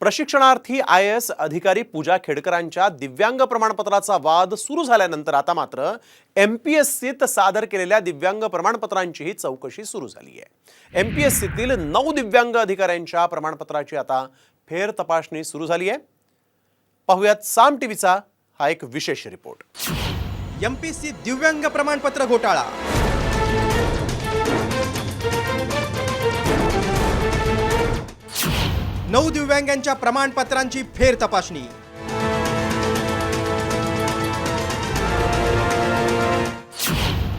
प्रशिक्षणार्थी I S अधिकारी पूजा खेडकरांच्या दिव्यांग प्रमाणपत्राचा वाद सुरू झाल्यानंतर आता मात्र एम पी एस सीत सादर केलेल्या दिव्यांग प्रमाणपत्रांचीही चौकशी सुरू झाली आहे. एम पी एस सीतील नऊ दिव्यांग अधिकाऱ्यांच्या प्रमाणपत्राची आता फेर तपासणी सुरू झाली आहे. पाहुयात साम टीव्हीचा हा एक विशेष रिपोर्ट. एम पी सी दिव्यांग प्रमाणपत्र घोटाळा. नऊ दिव्यांगांच्या प्रमाणपत्रांची फेर तपासणी.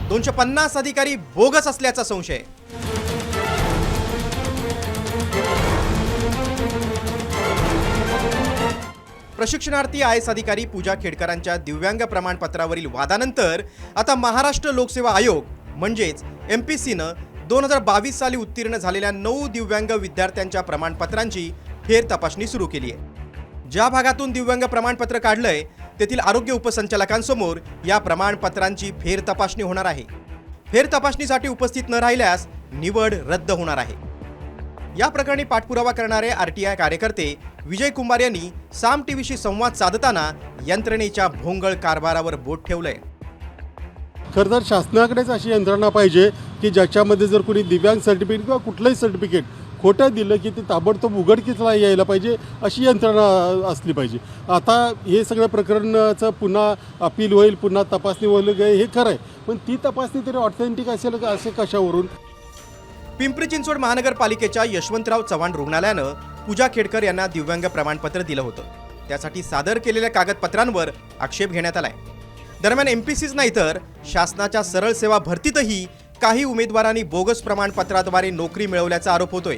दोनशे पन्नास अधिकारी बोगस असल्याचा संशय. प्रशिक्षणार्थी आय एस अधिकारी पूजा खेडकरांच्या दिव्यांग प्रमाणपत्रावरील वादानंतर आता महाराष्ट्र लोकसेवा आयोग म्हणजेच एम पी सीनं दोन हजार बावीस साली उत्तीर्ण झालेल्या नऊ दिव्यांग विद्यार्थ्यांच्या प्रमाणपत्रांची फेर तपासणी सुरू केली आहे. ज्या भागातून दिव्यांग प्रमाणपत्र काढलंय तेथील आरोग्य उपसंचालकांसमोर या प्रमाणपत्रांची फेर तपासणी होणार आहे. फेर तपासणीसाठी उपस्थित न राहिल्यास निवड रद्द होणार आहे. या प्रकरणी पाठपुरावा करणारे आरटीआय कार्यकर्ते विजय कुमार यांनी साम टीव्हीशी संवाद साधताना यंत्रणेच्या भोंगळ कारभारावर बोट ठेवलंय. खरं तर शासनाकडेच अशी यंत्रणा पाहिजे की ज्याच्यामध्ये जर कोणी दिव्यांग सर्टिफिकेट किंवा कुठलंही सर्टिफिकेट खोटं दिलं की ते ताबडतोब उघडकीसला यायला पाहिजे अशी यंत्रणा असली पाहिजे. आता हे सगळं प्रकरणाचं पुन्हा अपील होईल पुन्हा तपासणी होईल हे खरं आहे. पण ती तपासणी तरी ऑथेंटिक असेल का असे कशावरून? पिंपरी चिंचवड महानगरपालिकेच्या यशवंतराव चव्हाण रुग्णालयानं पूजा खेडकर यांना दिव्यांग प्रमाणपत्र दिलं होतं. त्यासाठी सादर केलेल्या कागदपत्रांवर आक्षेप घेण्यात आलाय. दरम्यान एमपीसीज नाही तर शासनाच्या सरळ सेवा भरतीतही काही उमेदवारांनी बोगस प्रमाणपत्राद्वारे नोकरी मिळवल्याचा आरोप होतोय.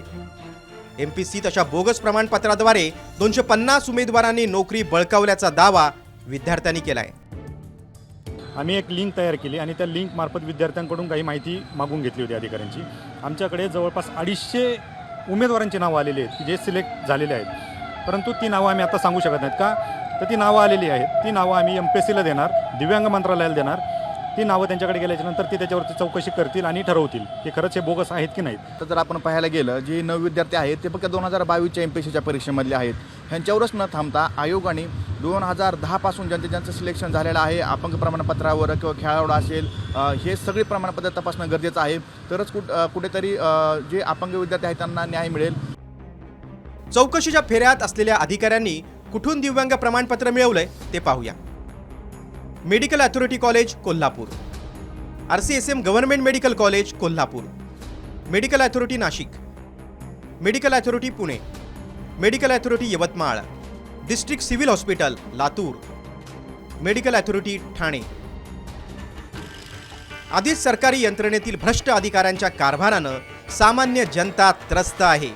एमपीसीत अशा बोगस प्रमाणपत्राद्वारे दोनशे पन्नास उमेदवारांनी नोकरी बळकावल्याचा दावा विद्यार्थ्यांनी केलाय. आम्ही एक लिंक तयार केली आणि त्या लिंकमार्फत विद्यार्थ्यांकडून काही माहिती मागून घेतली होती अधिकाऱ्यांची. आमच्याकडे जवळपास अडीचशे उमेदवारांची नावं आलेली आहेत की जे सिलेक्ट झालेले आहेत. परंतु ती नावं आम्ही आता सांगू शकत नाहीत का? तर ती नावं आलेली आहेत. ती नावं आम्ही एम पी एस सीला देणार दिव्यांग मंत्रालयाला देणार. ती नावं त्यांच्याकडे गेल्याच्यानंतर ती त्याच्यावरती चौकशी करतील आणि ठरवतील की खरंच हे बोगस आहेत की नाहीत. तर जर आपण पाहायला गेलं जे नव विद्यार्थी आहेत ते फक्त दोन हजार बावीसच्या एम पी सीच्या परीक्षेमधले आहेत. ह्यांच्यावरच न थांबता आयोगाने दोन हजार दहापासून ज्यांचं ज्यांचं सिलेक्शन झालेलं आहे अपंग प्रमाणपत्रावर किंवा खेळाडू असेल हे सगळे प्रमाणपत्र तपासणं गरजेचं आहे. तरच कुठ कुठेतरी जे अपंग विद्यार्थी आहेत त्यांना न्याय मिळेल. चौकशीच्या फेऱ्यात असलेल्या अधिकाऱ्यांनी कुठून दिव्यांग प्रमाणपत्र मिळवलंय ते पाहूया. Medical authority college Kolhapur. R C S M government medical college Kolhapur. Medical authority Nashik. Medical authority Pune. Medical authority Yavatmal. District civil hospital Latur. Medical authority Thane. आधीच सरकारी यंत्रणेतील भ्रष्ट अधिकाऱ्यांच्या कारभारानं सामान्य जनता त्रस्त आहे.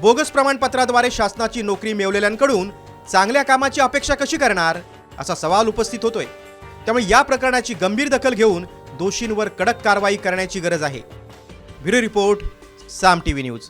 बोगस प्रमाणपत्राद्वारे शासनाची नोकरी मिळवलेल्यांकडून चांगल्या कामाची अपेक्षा कशी करणार असा सवाल उपस्थित होतोय. त्यामुळे या प्रकरणाची गंभीर दखल घेऊन दोषींवर कडक कारवाई करण्याची गरज आहे. Bureau report Saam TV news.